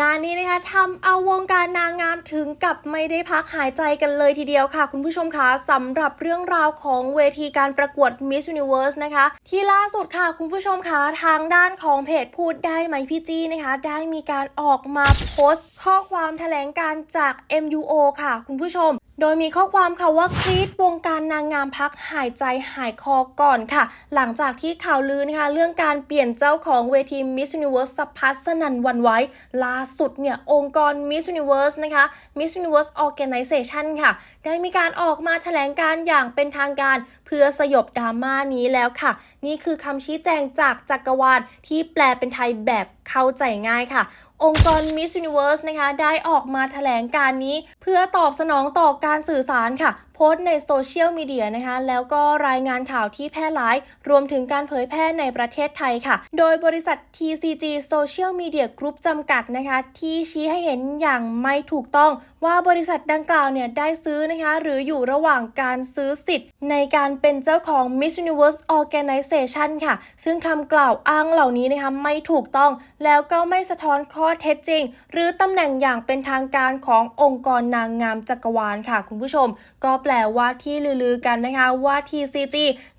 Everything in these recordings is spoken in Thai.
งานนี้นะคะทำเอาวงการนางงามถึงกับไม่ได้พักหายใจกันเลยทีเดียวค่ะ คุณผู้ชมคะสำหรับเรื่องราวของเวทีการประกวด Miss Universe นะคะ ที่ล่าสุดค่ะ คุณผู้ชมคะทางด้านของเพจพูดได้ไหมพี่จี้นะคะ ได้มีการออกมาโพสต์ ข้อความแถลงการจาก MUO ค่ะ คุณผู้ชม โดยมีข้อความค่ะว่ากรีดวงการนางงามพักหายใจหายคอก่อนค่ะ หลังจากที่ข่าวลือนะคะเรื่องการเปลี่ยนเจ้าของเวที Miss Universe สะพัสนันวันไว้ ล่าสุดเนี่ย องค์กร Miss Universe นะคะ Miss Universe Organization ค่ะ ได้มีการออกมาแถลงการอย่างเป็นทางการเพื่อสยบดราม่านี้แล้วค่ะ นี่คือคำชี้แจงจากจักรวาลที่แปลเป็นไทยแบบเข้าใจง่ายค่ะองค์กร Miss Universe นะคะ ได้ออกมาแถลงการนี้ เพื่อตอบสนองต่อการสื่อสารค่ะโพสต์ในโซเชียลมีเดียนะคะ แล้วก็รายงานข่าวที่แพร่หลาย รวมถึงการเผยแพร่ในประเทศไทยค่ะ โดยบริษัท TCG Social Media Group จำกัดนะคะ ที่ชี้ให้เห็นอย่างไม่ถูกต้อง ว่าบริษัทดังกล่าวเนี่ยได้ซื้อนะคะ หรืออยู่ระหว่างการซื้อสิทธิ์ ในการเป็นเจ้าของ Miss Universe Organization ค่ะ ซึ่งคำกล่าวอ้างเหล่านี้นะคะไม่ถูกต้อง แล้วก็ไม่สะท้อนข้อเท็จจริง หรือตำแหน่งอย่างเป็นทางการขององค์กรนางงามจักรวาลค่ะ คุณผู้ชมก็แปลว่าที่ลือๆกันนะคะว่า TCG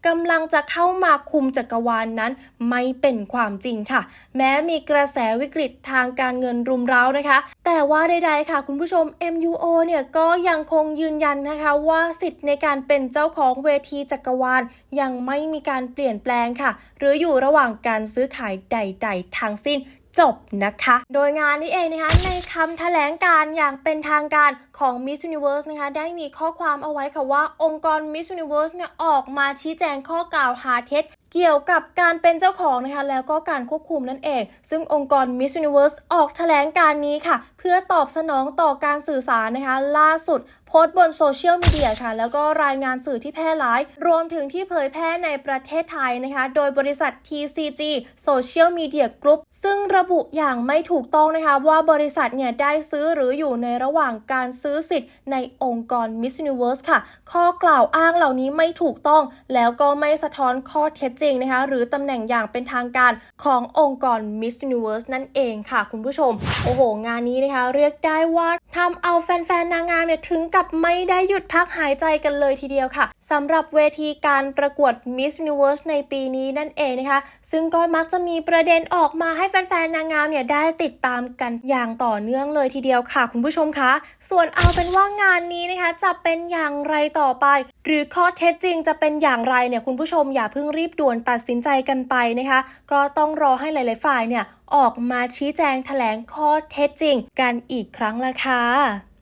กำลังจะเข้ามาคุมจักรวาลนนั้น ไม่เป็นความจริงค่ะ แม้มีกระแสวิกฤตทางการเงินรุมเร้านะคะ แต่ว่าใดๆค่ะ คุณผู้ชม MUO เนี่ยก็ยังคงยืนยันนะคะว่าสิทธิ์ในการเป็นเจ้าของเวทีจักรวาล ยังไม่มีการเปลี่ยนแปลงค่ะ หรืออยู่ระหว่างการซื้อขายใด ๆ ทั้งสิ้น จบนะคะ โดยงานนี้เองนะคะในคำแถลงการอย่างเป็นทางการของ Miss Universe นะคะ ได้มีข้อความเอาไว้ค่ะว่า องค์กร Miss Universe เนี่ยออกมาชี้แจงข้อกล่าวหาเท็จ เกี่ยวกับการเป็นเจ้าของนะคะแล้วก็การควบคุมนั่นเอง ซึ่งองค์กร Miss Universe ออกแถลงการนี้ค่ะ เพื่อตอบสนองต่อการสื่อสารนะคะ ล่าสุดโพสต์บนโซเชียลมีเดียค่ะ แล้วก็รายงานสื่อที่แพร่หลาย รวมถึงที่เผยแพร่ในประเทศไทยนะคะ โดยบริษัท TCG Social Media Group ซึ่งระบุอย่างไม่ถูกต้องนะคะ ว่าบริษัทเนี่ยได้ซื้อหรืออยู่ในระหว่างการซื้อสิทธิ์ในองค์กร Miss Universe ค่ะ ข้อกล่าวอ้างเหล่านี้ไม่ถูกต้อง แล้วก็ไม่สะท้อนข้อเท็จจริงนะคะหรือตำแหน่งอย่างเป็นทางการขององค์กร Miss Universe นั่นเองค่ะคุณผู้ชม โอ้โห งานนี้นะคะ เรียกได้ว่าทำเอาแฟนๆ นางงามเนี่ยถึงกับไม่ได้หยุดพักหายใจกันเลยทีเดียวค่ะสำหรับเวทีการประกวด Miss Universe ในปีนี้นั่นเองนะคะ ซึ่งก็มักจะมีประเด็นออกมาให้แฟนๆ นางงามเนี่ยได้ติดตามกันอย่างต่อเนื่องเลยทีเดียวค่ะ คุณผู้ชมคะ ส่วนเอาเป็นว่างานนี้นะคะจะเป็นอย่างไรต่อไป หรือข้อเท็จจริงจะเป็นอย่างไรเนี่ยคุณผู้ชมอย่าเพิ่งรีบด่วนตัดสินใจกันไปนะคะ ก็ต้องรอให้หลาย ๆ ฝ่ายเนี่ยออกมาชี้แจงแถลงข้อเท็จจริงกันอีกครั้งละค่ะ